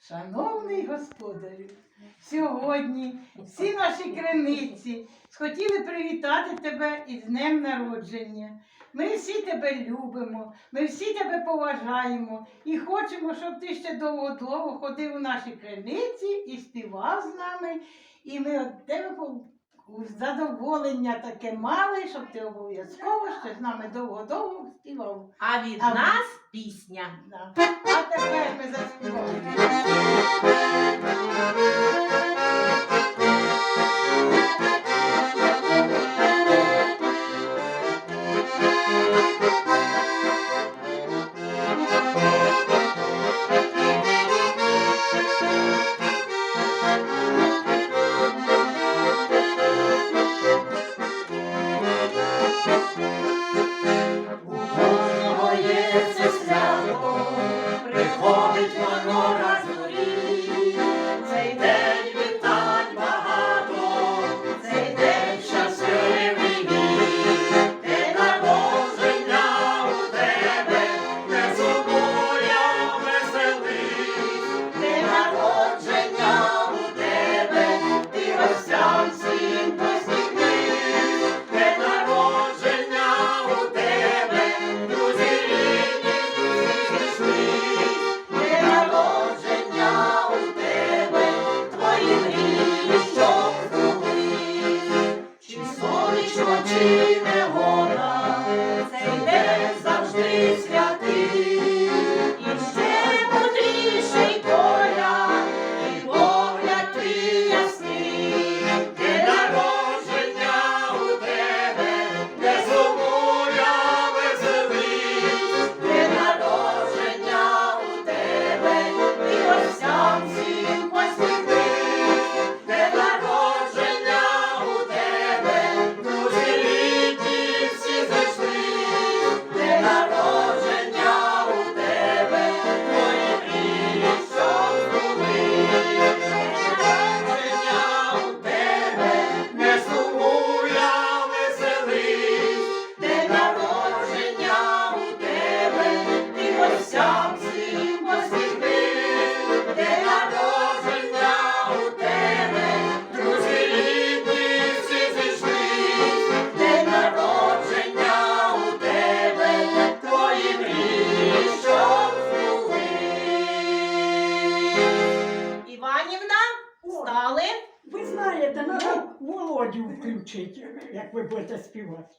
Шановний господарю, сьогодні всі наші криниці схотіли привітати тебе із днем народження. Ми всі тебе любимо, ми всі тебе поважаємо і хочемо, щоб ти ще довго-довго ходив у наші криниці і співав з нами. І ми от тебе задоволення таке мали, щоб ти обов'язково ще з нами довго-довго співав. А від А ви- нас пісня. Да. А тепер ми заспіваємо. Lord. Стали. Ви знаєте, треба Володю включити, як ви будете співати.